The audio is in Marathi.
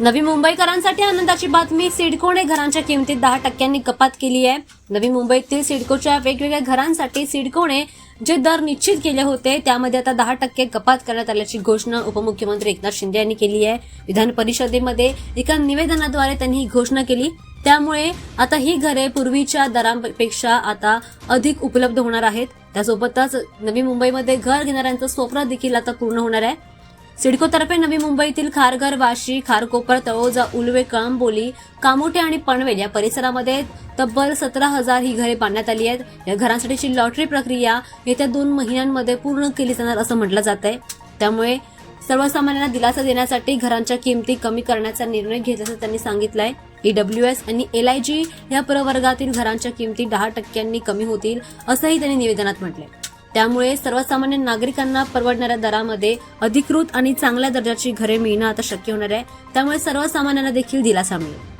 नवी मुंबईकरांसाठी आनंदाची बातमी सिडकोने घरांच्या किमतीत दहा टक्क्यांनी कपात केली आहे. नवी मुंबईतील सिडकोच्या वेगवेगळ्या घरांसाठी सिडकोने जे दर निश्चित केले होते त्यामध्ये आता दहा टक्के कपात करण्यात आल्याची घोषणा उपमुख्यमंत्री एकनाथ शिंदे यांनी केली आहे. विधान परिषदेमध्ये एका निवेदनाद्वारे त्यांनी ही घोषणा केली. त्यामुळे आता ही घरे पूर्वीच्या दरांपेक्षा आता अधिक उपलब्ध होणार आहेत. त्यासोबतच नवी मुंबईमध्ये घर घेणाऱ्यांचं स्वप्न देखील आता पूर्ण होणार आहे. सिडकोतर्फे नवी मुंबईतील खारघर वाशी खारकोपर तळोजा उलवे कळंबोली कामोटे आणि पनवेल या परिसरामध्ये तब्बल सतरा हजार ही घरे बांधण्यात आली आहेत. या घरांसाठीची लॉटरी प्रक्रिया येत्या दोन महिन्यांमध्ये पूर्ण केली जाणार असं म्हटलं जात आहे त्यामुळे सर्वसामान्यांना दिलासा देण्यासाठी घरांच्या किमती कमी करण्याचा निर्णय घेतल्याचं त्यांनी सांगितलंय. ईडब्ल्यू एस आणि एल आय जी या प्रवर्गातील घरांच्या किमती दहा टक्क्यांनी कमी होतील असंही त्यांनी निवेदनात म्हटलंय. त्यामुळे सर्वसामान्य नागरिकांना परवडणाऱ्या दरामध्ये अधिकृत आणि चांगल्या दर्जाची घरे मिळणं आता शक्य होणार आहे. त्यामुळे सर्वसामान्यांना देखील दिलासा मिळेल.